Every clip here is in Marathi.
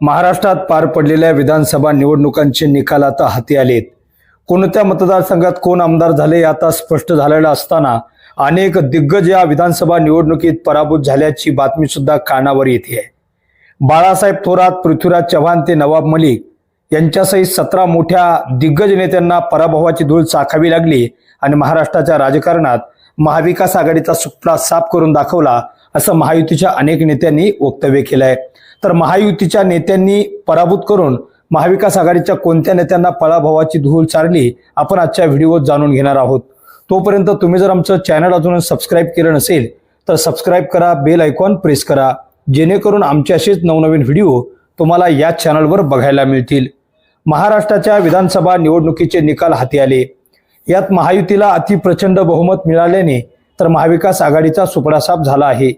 महाराष्ट्रात पार पडलेल्या विधानसभा निवडणुकांचे निकाल आता हाती आलेत. कोणत्या मतदारसंघात कोण आमदार झाले आता स्पष्ट झालेलं असताना अनेक दिग्गज या विधानसभा निवडणुकीत पराभूत झाल्याची बातमी सुद्धा कानावर येते आहे बाळासाहेब थोरात पृथ्वीराज चव्हाण ते नवाब मलिक यांच्यासहित सतरा मोठ्या दिग्गज नेत्यांना पराभवाची धूळ चाखावी लागली आणि महाराष्ट्राच्या राजकारणात महाविकास आघाडीचा सुपडा साफ करून दाखवला असं महायुतीच्या अनेक नेत्यांनी वक्तव्य केलं आहे तर महायुतीच्या नेत्यांनी पराभूत करून महाविकास आघाडीच्या कोणत्या नेत्यांना पराभवाची धूळ चारली आपण आजच्या व्हिडिओत जाणून घेणार आहोत. तोपर्यंत तुम्ही जर आमचं चॅनल अजून सबस्क्राईब केलं नसेल तर सबस्क्राईब करा बेल आयकॉन प्रेस करा जेणेकरून आमचे असेच नवनवीन व्हिडिओ तुम्हाला या चॅनलवर बघायला मिळतील. महाराष्ट्राच्या विधानसभा निवडणुकीचे निकाल हाती आले. यात महायुतीला अतिप्रचंड बहुमत मिळाल्याने तर महाविकास आघाडीचा सुपडासाप झाला आहे.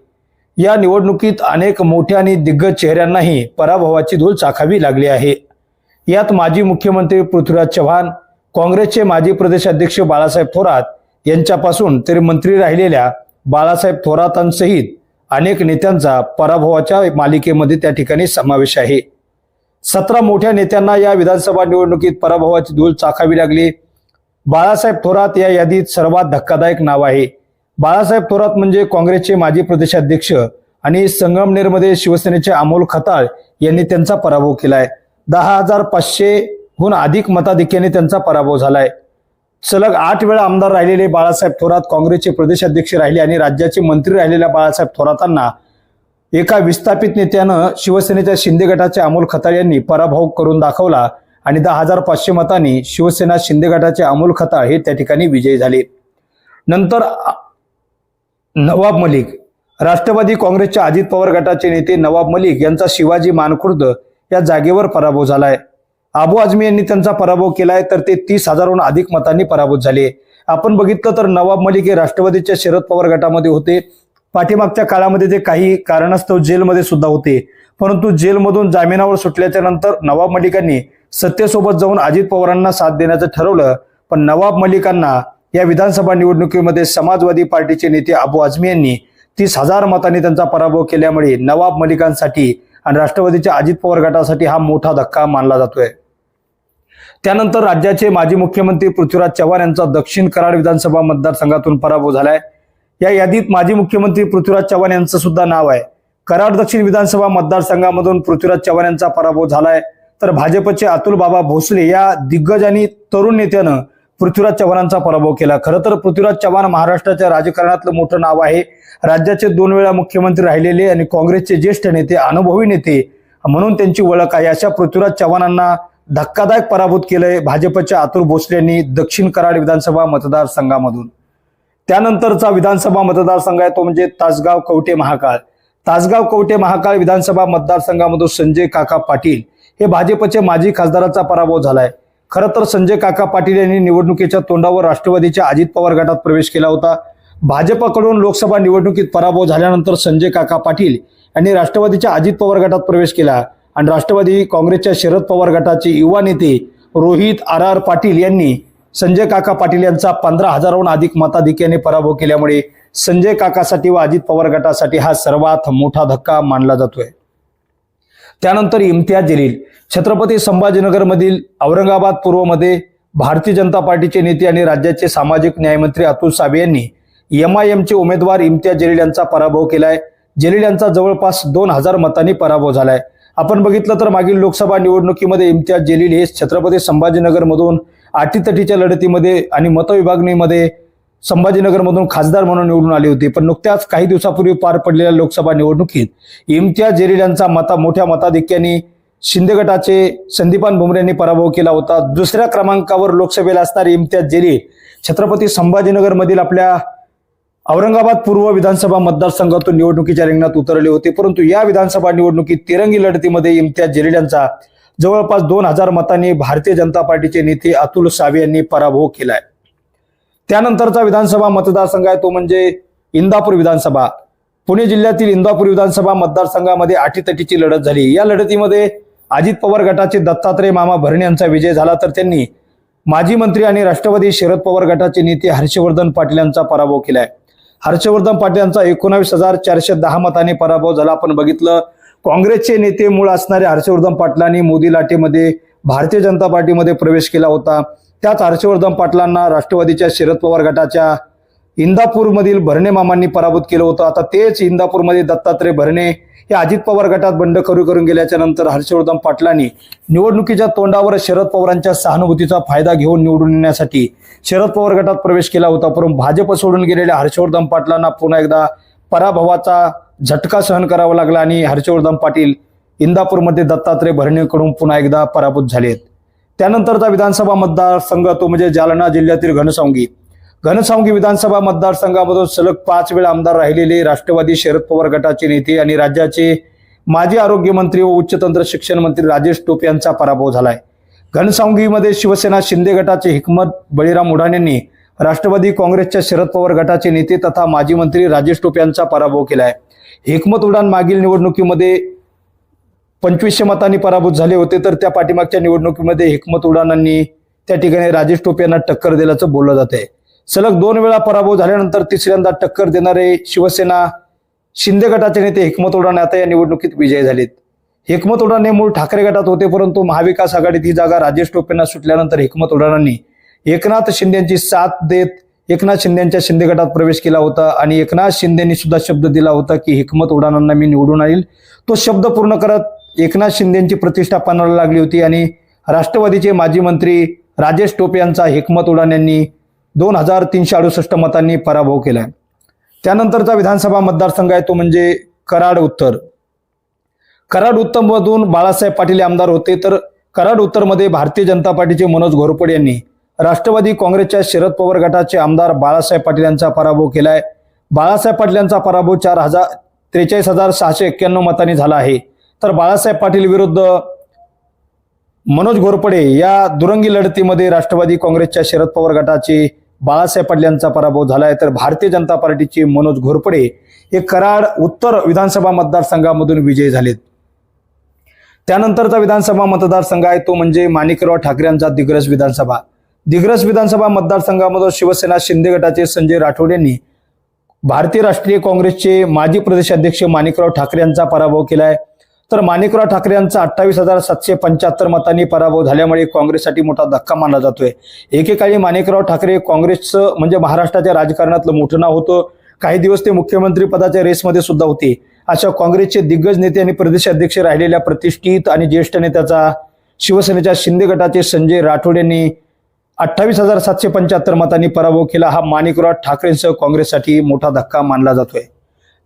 या निवडणुकीत अनेक मोठ्या आणि दिग्गज चेहऱ्यांनाही पराभवाची धूळ चाखावी लागली आहे. यात माजी मुख्यमंत्री पृथ्वीराज चव्हाण काँग्रेसचे माजी प्रदेशाध्यक्ष बाळासाहेब थोरात यांच्यापासून तरी मंत्री राहिलेल्या बाळासाहेब थोरातांसहित अनेक नेत्यांचा पराभवाच्या मालिकेमध्ये त्या ठिकाणी समावेश आहे. सतरा मोठ्या नेत्यांना या विधानसभा निवडणुकीत पराभवाची धूळ चाखावी लागली. बाळासाहेब थोरात या यादीत सर्वात धक्कादायक नाव आहे. बाळासाहेब थोरात म्हणजे काँग्रेसचे माजी प्रदेशाध्यक्ष आणि संगमनेरमध्ये शिवसेनेचे अमोल खताळ यांनी त्यांचा पराभव केलाय. दहा हजार पाचशेहून अधिक मताधिक्याने त्यांचा पराभव झालाय. सलग आठ वेळा आमदार राहिलेले बाळासाहेब थोरात काँग्रेसचे प्रदेशाध्यक्ष राहिले आणि राज्याचे मंत्री राहिलेल्या बाळासाहेब थोरातांना एका विस्थापित नेत्यानं शिवसेनेच्या शिंदे गटाचे अमोल खताळ यांनी पराभव करून दाखवला आणि दहा हजार पाचशे मतांनी शिवसेना शिंदे गटाचे अमोल खताळ हे त्या ठिकाणी विजयी झाले. नंतर नवाब मलिक. राष्ट्रवादी काँग्रेसच्या अजित पवार गटाचे नेते नवाब मलिक यांचा शिवाजी मानखुर्द या जागेवर पराभव झालाय. आबू आझमी यांनी त्यांचा पराभव केलाय तर ते तीस हजारहून अधिक मतांनी पराभूत झाले. आपण बघितलं तर नवाब मलिक हे राष्ट्रवादीच्या शरद पवार गटामध्ये होते. पाठीमागच्या काळामध्ये ते काही कारणास्तव जेलमध्ये सुद्धा होते. परंतु जेलमधून जामिनावर सुटल्याच्या नंतर नवाब मलिकांनी सत्तेसोबत जाऊन अजित पवारांना साथ देण्याचं ठरवलं. पण नवाब मलिकांना या विधानसभा निवडणुकीमध्ये समाजवादी पार्टीचे नेते अबू आझमी यांनी तीस हजार मतांनी त्यांचा पराभव केल्यामुळे नवाब मलिकांसाठी आणि राष्ट्रवादीच्या अजित पवार गटासाठी हा मोठा धक्का मानला जातोय. त्यानंतर राज्याचे माजी मुख्यमंत्री पृथ्वीराज चव्हाण यांचा दक्षिण कराड विधानसभा मतदारसंघातून पराभव झालाय. या यादीत माजी मुख्यमंत्री पृथ्वीराज चव्हाण यांचं सुद्धा नाव आहे. कराड दक्षिण विधानसभा मतदारसंघामधून पृथ्वीराज चव्हाण यांचा पराभव झालाय. तर भाजपचे अतुल बाबा भोसले या दिग्गज आणि तरुण नेत्यानं पृथ्वीराज चव्हाणांचा पराभव केला. खरं तर पृथ्वीराज चव्हाण महाराष्ट्राच्या राजकारणातलं मोठं नाव आहे. राज्याचे दोन वेळा मुख्यमंत्री राहिलेले आणि काँग्रेसचे ज्येष्ठ नेते अनुभवी नेते म्हणून त्यांची ओळख आहे. अशा पृथ्वीराज चव्हाणांना धक्कादायक पराभूत केलंय भाजपच्या आतुर भोसले यांनी दक्षिण कराड विधानसभा मतदारसंघामधून. त्यानंतरचा विधानसभा मतदारसंघ आहे तो म्हणजे तासगाव कवटे महाकाळ तासगाव कवटे महाकाळ विधानसभा मतदारसंघामधून संजय काका पाटील हे भाजपचे माजी खासदाराचा पराभव झालाय. खरं तर संजय काका पाटील यांनी निवडणुकीच्या तोंडावर राष्ट्रवादीच्या अजित पवार गटात प्रवेश केला होता. भाजपकडून लोकसभा निवडणुकीत पराभव झाल्यानंतर संजय काका पाटील यांनी राष्ट्रवादीच्या अजित पवार गटात प्रवेश केला आणि राष्ट्रवादी काँग्रेसच्या शरद पवार गटाचे युवा नेते रोहित आर आर पाटील यांनी संजय काका पाटील यांचा पंधरा हजाराहून अधिक मताधिक्याने पराभव केल्यामुळे संजय काकासाठी व अजित पवार गटासाठी हा सर्वात मोठा धक्का मानला जातोय. त्यानंतर इम्तियाज जलील छत्रपती संभाजीनगरमधील औरंगाबाद पूर्वमध्ये भारतीय जनता पार्टीचे नेते आणि राज्याचे सामाजिक न्यायमंत्री अतुल साबे यांनी एम आय एमचे उमेदवार इम्तियाज जलील यांचा पराभव केलाय. जलील यांचा जवळपास दोन हजार मतांनी पराभव झालाय. आपण बघितलं तर मागील लोकसभा निवडणुकीमध्ये इम्तियाज जलील हे छत्रपती संभाजीनगरमधून आटीतटीच्या लढतीमध्ये आणि मतविभागणीमध्ये संभाजीनगरमधून खासदार म्हणून निवडून आले होते. पण नुकत्याच काही दिवसापूर्वी पार पडलेल्या लोकसभा निवडणुकीत इम्तियाज जलील यांचा मता मोठ्या मताधिक्याने शिंदे गटाचे संदीपान भुमरे यांनी पराभव केला होता. दुसऱ्या क्रमांकावर लोकसभेला असणारे इम्तियाज जलील छत्रपती संभाजीनगरमधील आपल्या औरंगाबाद पूर्व विधानसभा मतदारसंघातून निवडणुकीच्या रिंगणात उतरले होते. परंतु या विधानसभा निवडणुकीत तिरंगी लढतीमध्ये इम्तियाज जलील यांचा जवळपास दोन हजार मतांनी भारतीय जनता पार्टीचे नेते अतुल सावे यांनी पराभव केलाय. त्यानंतरचा विधानसभा मतदारसंघ आहे तो म्हणजे इंदापूर विधानसभा. पुणे जिल्ह्यातील इंदापूर विधानसभा मतदारसंघामध्ये अटीतटीची लढत झाली. या लढतीमध्ये अजित पवार गटाचे दत्तात्रय मामा भरणे यांचा विजय झाला तर त्यांनी माजी मंत्री आणि राष्ट्रवादी शरद पवार गटाचे नेते हर्षवर्धन पाटील यांचा पराभव केलाय. हर्षवर्धन पाटील यांचा एकोणावीस हजार चारशे दहा मताने पराभव झाला. आपण बघितलं काँग्रेसचे नेते मूळ असणारे हर्षवर्धन पाटलांनी मोदी लाटेमध्ये भारतीय जनता पार्टीमध्ये प्रवेश केला होता. त्याच हर्षवर्धन पाटलांना राष्ट्रवादीच्या शरद पवार गटाच्या इंदापूरमधील भरणे मामांनी पराभूत केलं होतं. आता तेच इंदापूरमध्ये दत्तात्रय भरणे हे अजित पवार गटात बंड करू करून गेल्याच्यानंतर हर्षवर्धन पाटलांनी निवडणुकीच्या तोंडावर शरद पवारांच्या सहानुभूतीचा फायदा घेऊन निवडून येण्यासाठी शरद पवार गटात प्रवेश केला होता. परंतु भाजप सोडून गेलेल्या हर्षवर्धन पाटलांना पुन्हा एकदा पराभवाचा झटका सहन करावा लागला आणि हर्षवर्धन पाटील इंदापूरमध्ये दत्तात्रय भरणेकडून पुन्हा एकदा पराभूत झालेत. त्यानंतरचा विधानसभा मतदारसंघ तो म्हणजे जालना जिल्ह्यातील घनसावंगी. घनसावंगी विधानसभा मतदारसंघामधून सलग पाच वेळा आमदार राहिलेले राष्ट्रवादी शरद पवार गटाचे नेते आणि राज्याचे माजी आरोग्यमंत्री व उच्चतंत्र शिक्षण मंत्री राजेश टोपे यांचा पराभव झालाय. घनसावंगीमध्ये शिवसेना शिंदे गटाचे हिकमत बळीराम उडाणेंनी राष्ट्रवादी काँग्रेसच्या शरद पवार गटाचे नेते तथा माजी मंत्री राजेश टोपे यांचा पराभव केलाय. हिकमत उडान मागील निवडणुकीमध्ये पंचवीसशे मतांनी पराभूत झाले होते तर त्या पाठीमागच्या निवडणुकीमध्ये हिकमत उडाणांनी त्या ठिकाणी राजेश टोपे यांना टक्कर दिल्याचं बोललं जात आहे सलग दोन वेळा पराभव झाल्यानंतर तिसऱ्यांदा टक्कर देणारे शिवसेना शिंदे गटाचे नेते हिकमत उडाणे आता या निवडणुकीत विजयी झालेत. हिकमत उडाणे मूळ ठाकरे गटात होते परंतु महाविकास आघाडीत ही जागा राजेश टोपेंना सुटल्यानंतर हिकमत उडाणांनी एकनाथ शिंदेची साथ देत एकनाथ शिंदेच्या शिंदे गटात प्रवेश केला होता आणि एकनाथ शिंदेनी सुद्धा शब्द दिला होता की हिकमत उडाणांना मी निवडून आणील. तो शब्द पूर्ण करत एकनाथ शिंदेची प्रतिष्ठा पानाला लागली होती आणि राष्ट्रवादीचे माजी मंत्री राजेश टोपे यांचा हिकमत उडाण यांनी दोन हजार तीनशे अडुसष्ट मतांनी पराभव केलाय. त्यानंतरचा विधानसभा मतदारसंघ आहे तो म्हणजे कराड उत्तर. कराड उत्तर मधून बाळासाहेब पाटील हे आमदार होते तर कराड उत्तरमध्ये भारतीय जनता पार्टीचे मनोज घोरपडे यांनी राष्ट्रवादी काँग्रेसच्या शरद पवार गटाचे आमदार बाळासाहेब पाटील यांचा पराभव केलाय. बाळासाहेब पाटील यांचा पराभव चार हजार त्रेचाळीस हजार सहाशे एक्क्याण्णव मतांनी झाला आहे. तर बाळासाहेब पाटील विरुद्ध मनोज घोरपडे या दुरंगी लढतीमध्ये राष्ट्रवादी काँग्रेसच्या शरद पवार गटाचे बाळासाहेब पाटील यांचा पराभव झालाय. तर भारतीय जनता पार्टीचे मनोज घोरपडे हे कराड उत्तर विधानसभा मतदारसंघामधून विजयी झालेत. त्यानंतरचा विधानसभा मतदारसंघ आहे तो म्हणजे माणिकराव ठाकरे यांचा दिग्रस विधानसभा. दिग्रस विधानसभा मतदारसंघामधून शिवसेना शिंदे गटाचे संजय राठोड यांनी भारतीय राष्ट्रीय काँग्रेसचे माजी प्रदेशाध्यक्ष माणिकराव ठाकरे यांचा पराभव केलाय. तर माणिकराव ठाकरे यांचा अठ्ठावीस हजार सातशे पंच्याहत्तर मतांनी पराभव झाल्यामुळे काँग्रेससाठी मोठा धक्का मानला जातोय. एकेकाळी माणिकराव ठाकरे काँग्रेसचं म्हणजे महाराष्ट्राच्या राजकारणातलं मोठं नाव होतं. काही दिवस ते मुख्यमंत्री पदाच्या रेसमध्ये सुद्धा होते. अशा काँग्रेसचे दिग्गज नेते आणि प्रदेशाध्यक्ष राहिलेल्या प्रतिष्ठित आणि ज्येष्ठ नेत्याचा शिवसेनेच्या शिंदे गटाचे संजय राठोड यांनी अठ्ठावीस हजार सातशे पंच्याहत्तर मतांनी पराभव केला. हा माणिकराव ठाकरेंसह काँग्रेससाठी मोठा धक्का मानला जातोय.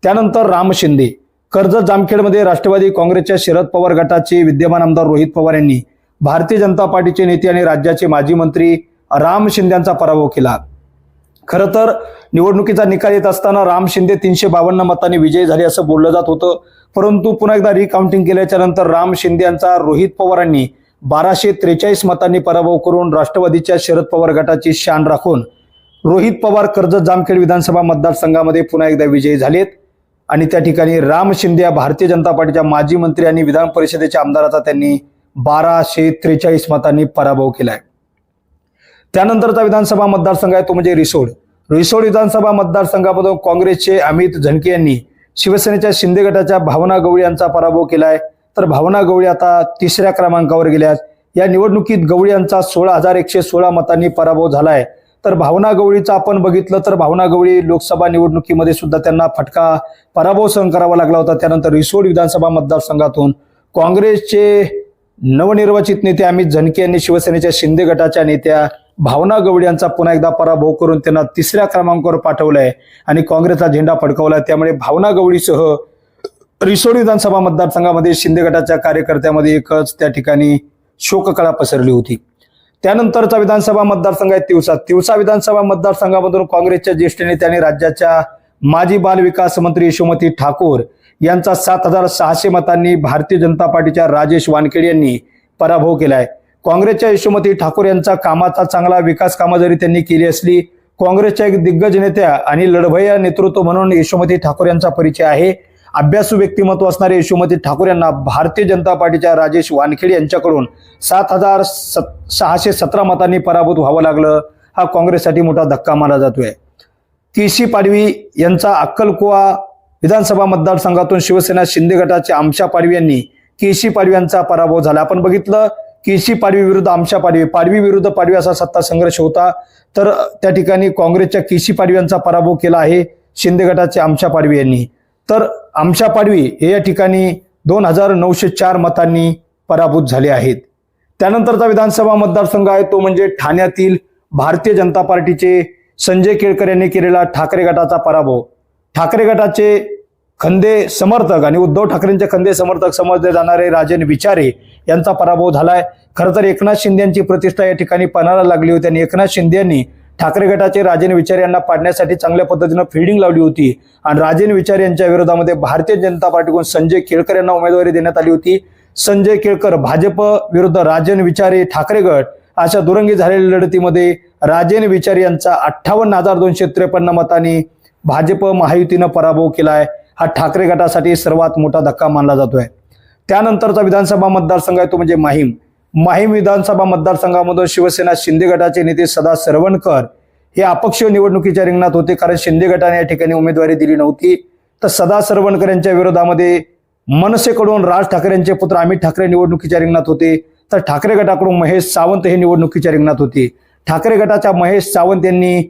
त्यानंतर राम शिंदे. कर्जत जामखेडमध्ये राष्ट्रवादी काँग्रेसच्या शरद पवार गटाचे विद्यमान आमदार रोहित पवार यांनी भारतीय जनता पार्टीचे नेते आणि राज्याचे माजी मंत्री राम शिंदे यांचा पराभव केला. खरं तर निवडणुकीचा निकाल येत असताना राम शिंदे तीनशे बावन्न मतांनी विजयी झाले असं बोललं जात होतं. परंतु पुन्हा एकदा रिकाउंटिंग केल्याच्यानंतर राम शिंदे यांचा रोहित पवारांनी बाराशे त्रेचाळीस मतांनी पराभव करून राष्ट्रवादीच्या शरद पवार गटाची शान राखून रोहित पवार कर्जत जामखेड विधानसभा मतदारसंघामध्ये पुन्हा एकदा विजयी झालेत. आणि त्या ठिकाणी राम शिंदे या भारतीय जनता पार्टीच्या माजी मंत्री आणि विधान परिषदेच्या आमदाराचा त्यांनी बाराशे त्रेचाळीस मतांनी पराभव केलाय. त्यानंतरचा विधानसभा मतदारसंघ आहे तो म्हणजे रिसोड. रिसोड विधानसभा मतदारसंघामधून काँग्रेसचे अमित झनके यांनी शिवसेनेच्या शिंदे गटाच्या भावना गवळी यांचा पराभव केलाय. तर भावना गवळी आता तिसऱ्या क्रमांकावर गेल्यात. या निवडणुकीत गवळी यांचा सोळा हजार एकशे सोळा मतांनी पराभव झालाय. तर भावना गवळीचा आपण बघितलं तर भावना गवळी लोकसभा निवडणुकीमध्ये सुद्धा त्यांना फटका पराभव सहन करावा लागला होता. त्यानंतर रिसोड विधानसभा मतदारसंघातून काँग्रेसचे नवनिर्वाचित नेते अमित झनके यांनी शिवसेनेच्या शिंदे गटाच्या नेत्या भावना गवळी यांचा पुन्हा एकदा पराभव करून त्यांना तिसऱ्या क्रमांकावर पाठवलाय आणि काँग्रेसला झेंडा फडकवलाय. त्यामुळे भावना गवळीसह रिसोड विधानसभा मतदारसंघामध्ये शिंदे गटाच्या कार्यकर्त्यामध्ये एकच त्या ठिकाणी शोककळा पसरली होती. त्यानंतरचा विधानसभा मतदारसंघ आहे तिवसा. तिवसा विधानसभा मतदारसंघामधून काँग्रेसच्या ज्येष्ठ नेत्याने राज्याच्या माजी बाल विकास मंत्री यशोमती ठाकूर यांचा सात हजार सहाशे मतांनी भारतीय जनता पार्टीच्या राजेश वानखेडे यांनी पराभव केलाय. काँग्रेसच्या यशोमती ठाकूर यांचा कामाचा चांगला विकास कामं जरी त्यांनी केली असली काँग्रेसच्या एक दिग्गज नेत्या आणि लढभया नेतृत्व म्हणून यशोमती ठाकूर यांचा परिचय आहे. अभ्यासू व्यक्तिमत्व असणारे यशोमती ठाकूर यांना भारतीय जनता पार्टीच्या राजेश वानखेडे यांच्याकडून सात हजार सहाशे सतरा मतांनी पराभूत व्हावं लागलं. हा काँग्रेससाठी मोठा धक्का मानला जातोय. केशी पाडवी यांचा अक्कलकुवा विधानसभा मतदारसंघातून शिवसेना शिंदे गटाचे आमशा पाडवी यांनी केशी पाडवी यांचा पराभव झाला. आपण बघितलं केशी पाडवी विरुद्ध आमशा पाडवी पाडवी विरुद्ध पाडवी असा सत्ता संघर्ष होता. तर त्या ठिकाणी काँग्रेसच्या केशी पाडवी यांचा पराभव केला आहे शिंदे गटाचे आमशा पाडवी यांनी. तर आमशा पाडवी हे या ठिकाणी दोन हजार नऊशे चार मतांनी पराभूत झाले आहेत. त्यानंतरचा विधानसभा मतदारसंघ आहे तो म्हणजे ठाण्यातील भारतीय जनता पार्टीचे संजय केळकर यांनी केलेला ठाकरे गटाचा पराभव. ठाकरे गटाचे खंदे समर्थक आणि उद्धव ठाकरेंचे खंदे समर्थक समजले जाणारे राजन विचारे यांचा पराभव झालाय. खरं तर एकनाथ शिंदे यांची प्रतिष्ठा या ठिकाणी पणाला लागली होती आणि एकनाथ शिंदे यांनी ठाकरे गटाचे राजेन विचार यांना पाडण्यासाठी चांगल्या पद्धतीनं फिल्डिंग लावली होती. आणि राजेन विचार यांच्या विरोधामध्ये भारतीय जनता पार्टीकडून संजय केळकर यांना उमेदवारी देण्यात आली होती. संजय केळकर भाजप विरुद्ध राजन विचारे ठाकरे गट अशा दुरंगी झालेल्या लढतीमध्ये राजेन विचार यांचा अठ्ठावन्न हजार दोनशे त्रेपन्न मतांनी भाजप महायुतीनं पराभव केलाय. हा ठाकरे गटासाठी सर्वात मोठा धक्का मानला जातोय. त्यानंतरचा विधानसभा मतदारसंघ आहे तो म्हणजे माहीम. माहीम विधानसभा मतदारसंघामधून शिवसेना शिंदे गटाचे नेते सदा सरवणकर हे अपक्ष निवडणुकीच्या रिंगणात होते. कारण शिंदे गटाने या ठिकाणी उमेदवारी दिली नव्हती. तर सदा सरवणकर यांच्या विरोधामध्ये मनसेकडून राज ठाकरे यांचे पुत्र अमित ठाकरे निवडणुकीच्या रिंगणात होते. तर ठाकरे गटाकडून महेश सावंत हे निवडणुकीच्या रिंगणात होते. ठाकरे गटाच्या महेश सावंत यांनी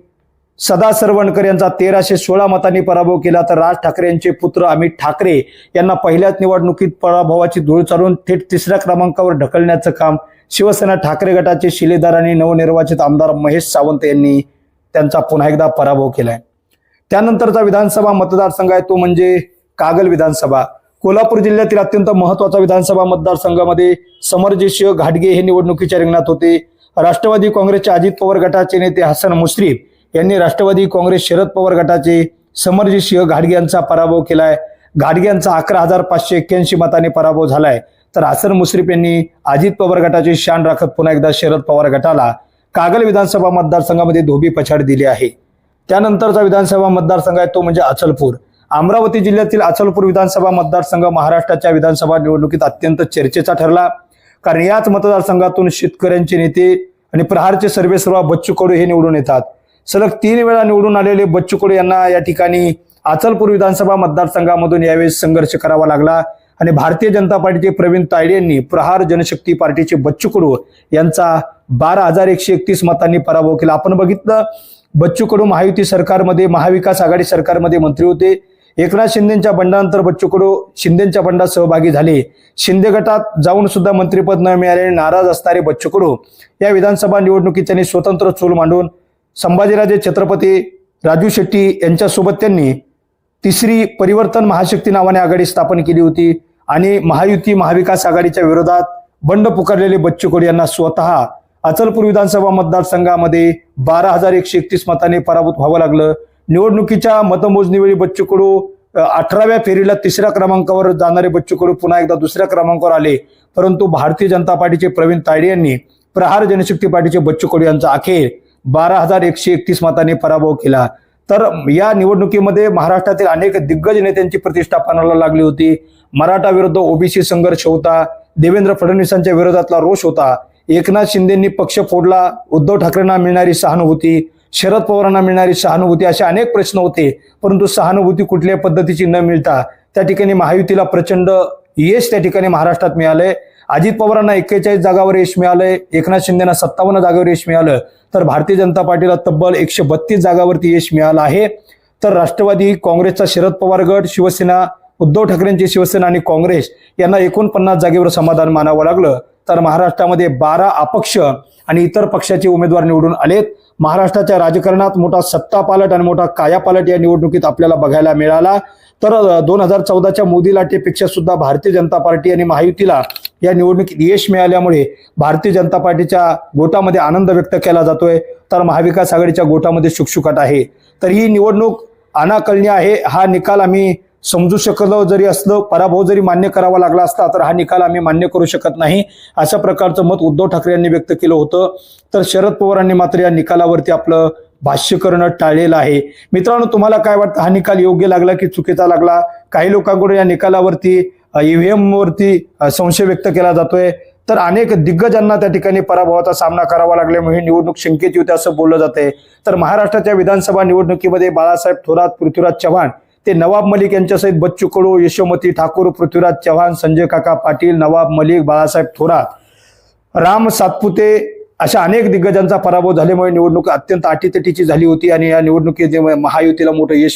सदा सरवणकर यांचा तेराशे सोळा मतांनी पराभव केला तर राज ठाकरे यांचे पुत्र अमित ठाकरे यांना पहिल्याच निवडणुकीत पराभवाची धूळ चालून थेट तिसऱ्या क्रमांकावर ढकलण्याचं काम शिवसेना ठाकरे गटाचे शिलेदार आणि नवनिर्वाचित आमदार महेश सावंत यांनी त्यांचा पुन्हा एकदा पराभव केलाय. त्यानंतरचा विधानसभा मतदारसंघ आहे तो म्हणजे कागल विधानसभा. कोल्हापूर जिल्ह्यातील अत्यंत महत्त्वाचा विधानसभा मतदारसंघामध्ये समरजेशीय घाटगे हे निवडणुकीच्या रिंगणात होते. राष्ट्रवादी काँग्रेसचे अजित पवार गटाचे नेते हसन मुश्रीफ यांनी राष्ट्रवादी काँग्रेस शरद पवार गटाचे समरजी सिंह घाडगे यांचा पराभव केलाय. घाडगे यांचा अकरा हजार पाचशे एक्क्याऐंशी मताने पराभव झालाय. तर हसन मुश्रीफ यांनी अजित पवार गटाची शान राखत पुन्हा एकदा शरद पवार गटाला कागल विधानसभा मतदारसंघामध्ये धोबी पछाड दिली आहे. त्यानंतरचा विधानसभा मतदारसंघ आहे तो म्हणजे अचलपूर. अमरावती जिल्ह्यातील अचलपूर विधानसभा मतदारसंघ महाराष्ट्राच्या विधानसभा निवडणुकीत अत्यंत चर्चेचा ठरला. कारण याच मतदारसंघातून शेतकऱ्यांचे नेते आणि प्रहारचे सर्वेसर्वा बच्चू कडू हे निवडून येतात. सलग तीन वेळा निवडून आलेले बच्चू कडू यांना या ठिकाणी अचलपूर विधानसभा मतदारसंघामधून यावेळेस संघर्ष करावा लागला. आणि भारतीय जनता पार्टीचे प्रवीण तायडे यांनी प्रहार जनशक्ती पार्टीचे बच्चू कडू यांचा बारा हजार एकशे एकतीस मतांनी पराभव केला. आपण बघितलं बच्चू कडू महायुती सरकारमध्ये महाविकास आघाडी सरकारमध्ये मंत्री होते. एकनाथ शिंदेच्या बंडानंतर बच्चू कडू शिंदेच्या बंडात सहभागी झाले. शिंदे गटात जाऊन सुद्धा मंत्रीपद न मिळाले नाराज असणारे बच्चू कडू या विधानसभा निवडणुकीत त्यांनी स्वतंत्र चूल मांडून संभाजीराजे छत्रपती राजू शेट्टी यांच्यासोबत त्यांनी तिसरी परिवर्तन महाशक्ती नावाने आघाडी स्थापन केली होती आणि महायुती महाविकास आघाडीच्या विरोधात बंड पुकारलेले बच्चू कडू यांना स्वतः अचलपूर विधानसभा मतदारसंघामध्ये बारा हजार एकशे एकतीस मताने पराभूत व्हावं लागलं. निवडणुकीच्या मतमोजणीवेळी बच्चू कडू अठराव्या फेरीला तिसऱ्या क्रमांकावर जाणारे बच्चू कडू पुन्हा एकदा दुसऱ्या क्रमांकावर आले. परंतु भारतीय जनता पार्टीचे प्रवीण तायडे यांनी प्रहार जनशक्ती पार्टीचे बच्चू कडू यांचा अखेर बारा हजार एकशे एकतीस मतांनी पराभव केला. तर या निवडणुकीमध्ये महाराष्ट्रातील अनेक दिग्गज नेत्यांची प्रतिष्ठा पानाला लागली होती. मराठा विरुद्ध ओबीसी संघर्ष होता. देवेंद्र फडणवीसांच्या विरोधातला रोष होता. एकनाथ शिंदेंनी पक्ष फोडला. उद्धव ठाकरेंना मिळणारी सहानुभूती शरद पवारांना मिळणारी सहानुभूती असे अनेक प्रश्न होते. परंतु सहानुभूती कुठल्याही पद्धतीची न मिळता त्या ठिकाणी महायुतीला प्रचंड यश त्या ठिकाणी महाराष्ट्रात मिळालंय. अजित पवारांना एक्केचाळीस जागावर यश मिळालंय एकनाथ शिंदेना सत्तावन्न जागावर यश मिळालं तर भारतीय जनता पार्टीला तब्बल एकशे बत्तीस जागावरती यश मिळालं आहे. तर राष्ट्रवादी काँग्रेसचा शरद पवार गट शिवसेना उद्धव ठाकरेंची शिवसेना आणि काँग्रेस यांना एकोणपन्नास जागेवर समाधान मानावं लागलं. तर महाराष्ट्रामध्ये बारा अपक्ष आणि इतर पक्षाचे उमेदवार निवडून आलेत. महाराष्ट्राच्या राजकारणात मोठा सत्ता पालट आणि मोठा कायापालट या निवडणुकीत आपल्याला बघायला मिळाला. तर दोन हजार चौदाच्या मोदी लाटेपेक्षा सुद्धा भारतीय जनता पार्टी आणि महायुतीला या निवडणुकीत यश मिळाल्यामुळे भारतीय जनता पार्टीच्या गोटामध्ये आनंद व्यक्त केला जातोय. तर महाविकास आघाडीच्या गोटामध्ये शुकशुकाट आहे. तर ही निवडणूक अनाकलनीय आहे. हा निकाल आम्ही समजू शकलो जरी असलं पराभव जरी मान्य करावा लागला असता तर हा निकाल आम्ही मान्य करू शकत नाही. अशा प्रकारचं मत उद्धव ठाकरे यांनी व्यक्त केलं होतं. तर शरद पवारांनी मात्र या निकालावरती आपलं भाष्य करणं टाळलेलं आहे. मित्रांनो तुम्हाला काय वाटतं? हा निकाल योग्य लागला की चुकीचा लागला? काही लोकांकडून या निकालावरती ईव्हीएम वरती संशय व्यक्त केला जातोय. तर अनेक दिग्गजांना त्या ठिकाणी पराभवाचा सामना करावा लागल्यामुळे ही निवडणूक शंकेची होती असं बोललं जाते तर महाराष्ट्राच्या विधानसभा निवडणुकीमध्ये बाळासाहेब थोरात पृथ्वीराज चव्हाण ते नवाब मलिक यांच्यासहित बच्चू कडू यशोमती ठाकूर पृथ्वीराज चव्हाण संजय काका पाटील नवाब मलिक बाळासाहेब थोरात राम सातपुते अशा अनेक दिग्गजांचा पराभव झाल्यामुळे निवडणूक अत्यंत अटीतटीची झाली होती आणि या निवडणुकीत महायुतीला मोठं यश